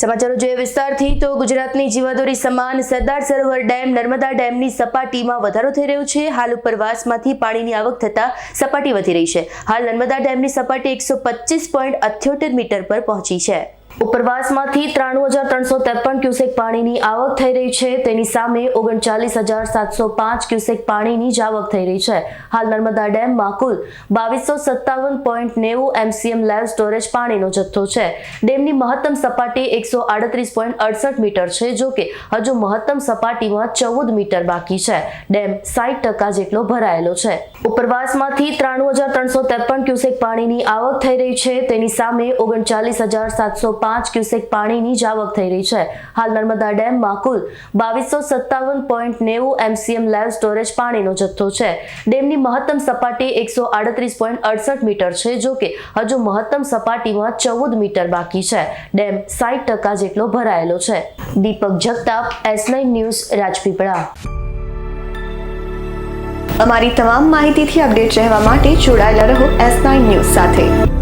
સમાચારો જોઈએ વિસ્તારથી તો ગુજરાતની જીવાદોરી સમાન સરદાર સરોવર ડેમ, નર્મદા ડેમની સપાટીમાં વધારો થઈ રહ્યો છે. હાલ ઉપરવાસમાંથી પાણીની આવક થતા સપાટી વધી રહી છે. હાલ નર્મદા ડેમની સપાટી એકસો મીટર પર પહોંચી છે. ઉપરવાસમાંથી ત્રાણું હજાર ત્રણસો ત્રેપન ક્યુસેક પાણીની આવક થઈ રહી છે. તેની સામે ઓગણચાલીસ હજાર સાતસો પાંચ ક્યુસેક પાણીની જ આવક થઈ રહી છે. હાલ નર્મદા ડેમમાં કુલ બાવીસો સત્તાવન પોઈન્ટ નેવું એમસીએમ લાઈવ સ્ટોરેજ પાણીનો જથ્થો છે. ડેમની મહત્તમ સપાટી એકસો આડત્રીસ પોઈન્ટ અડસઠ મીટર છે, જો કે હજુ મહત્તમ સપાટીમાં ચૌદ મીટર બાકી છે. ડેમ સાઠ ટકા જેટલો ભરાયેલો છે. ઉપરવાસમાંથી ત્રાણું હજાર ત્રણસો ત્રેપન ક્યુસેક પાણીની આવક થઈ રહી છે. તેની સામે ઓગણચાલીસ હજાર સાતસો પાંચ ક્યુસેક પાણીની જાવક થઈ રહી છે. હાલ નર્મદા ડેમમાં કુલ બાવીસો સત્તાવન પોઈન્ટ નેવું એમસીએમ લાઈવ સ્ટોરેજ પાણીનો જથ્થો છે. ડેમની મહત્તમ સપાટી એકસો આડત્રીસ પોઈન્ટ અડસઠ મીટર છે, જો કે હજુ મહત્તમ સપાટીમાં ચૌદ મીટર બાકી છે. ડેમ સાઠ ટકા જેટલો ભરાયેલો છે. Deepak Jagtap, S nine news, Rajpipla. અમારી તમામ માહિતીથી અપડેટ રહેવા માટે જોડાયેલા રહો એસ નાઇન ન્યૂઝ સાથે.